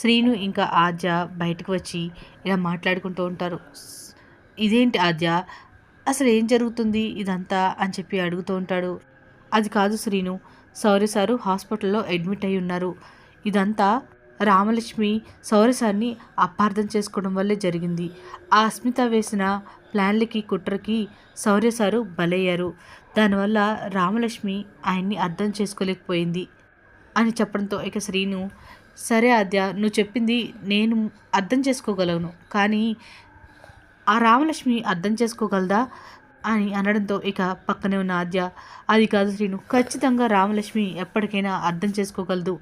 శ్రీను ఇంకా ఆద్య బయటకు వచ్చి ఇలా మాట్లాడుకుంటూ ఉంటారు. ఇదేంటి ఆద్య? అసలు ఏం జరుగుతుంది ఇదంతా అని చెప్పి అడుగుతూ ఉంటాడు. అది కాదు శ్రీను. సౌర్య సారు హాస్పిటల్లో అడ్మిట్ అయి ఉన్నారు. ఇదంతా రామలక్ష్మి సౌర్య సార్ని అపార్థం చేసుకోవడం వల్లే జరిగింది. ఆ అస్మిత వేసిన ప్లాన్లకి కుట్రకి సౌర్య సారు బలయ్యారు. దానివల్ల రామలక్ష్మి ఆయన్ని అర్థం చేసుకోలేకపోయింది అని చెప్పడంతో ఇక శ్రీను సరే ఆద్య నువ్వు చెప్పింది నేను అర్థం చేసుకోగలను కానీ ఆ రామలక్ష్మి అర్థం చేసుకోగలదా అని అనడంతో ఇక పక్కనే ఉన్న ఆద్య అది కాదు శ్రీను ఖచ్చితంగా రామలక్ష్మి ఎప్పటికైనా అర్థం చేసుకోగలదు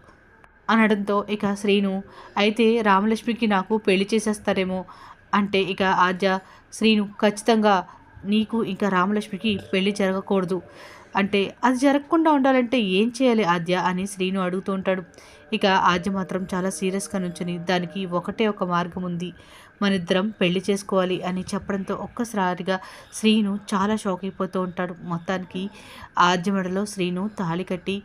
అనడంతో ఇక శ్రీను అయితే రామలక్ష్మికి నాకు పెళ్ళి చేసేస్తారేమో అంటే ఇక ఆద్య శ్రీను ఖచ్చితంగా నీకు ఇంకా రామలక్ష్మికి పెళ్ళి జరగకూడదు. అంటే అది జరగకుండా ఉండాలంటే ఏం చేయాలి ఆద్య అని శ్రీను అడుగుతూ ఉంటాడు. ఇక ఆద్య మాత్రం చాలా సీరియస్గా నుంచుని దానికి ఒకటే ఒక మార్గం ఉంది. మనిద్దరం పెళ్ళి చేసుకోవాలి అని చెప్పడంతో ఒక్కసారిగా శ్రీను చాలా షాక్ అయిపోతూ ఉంటాడు. మొత్తానికి ఆద్య మెడలో శ్రీను తాళి కట్టి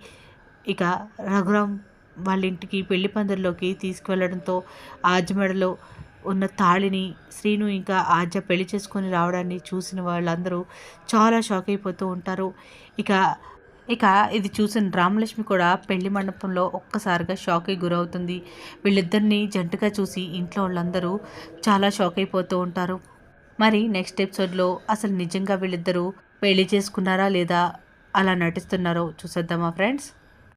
ఇక రఘురాం వాళ్ళ ఇంటికి పెళ్ళి పందిరిలోకి తీసుకువెళ్ళడంతో ఆద్య మెడలో ఉన్న తాళిని శ్రీను ఇంకా ఆద్య పెళ్ళి చేసుకొని రావడాన్ని చూసిన వాళ్ళందరూ చాలా షాక్ అయిపోతూ ఉంటారు. ఇక ఇక ఇది చూసిన రామలక్ష్మి కూడా పెళ్ళి మండపంలో ఒక్కసారిగా షాక్కి గురవుతుంది. వీళ్ళిద్దరిని జంటగా చూసి ఇంట్లో వాళ్ళందరూ చాలా షాక్ అయిపోతూ ఉంటారు. మరి నెక్స్ట్ ఎపిసోడ్లో అసలు నిజంగా వీళ్ళిద్దరూ పెళ్ళి చేసుకున్నారా లేదా అలా నటిస్తున్నారో చూసేద్దామా ఫ్రెండ్స్?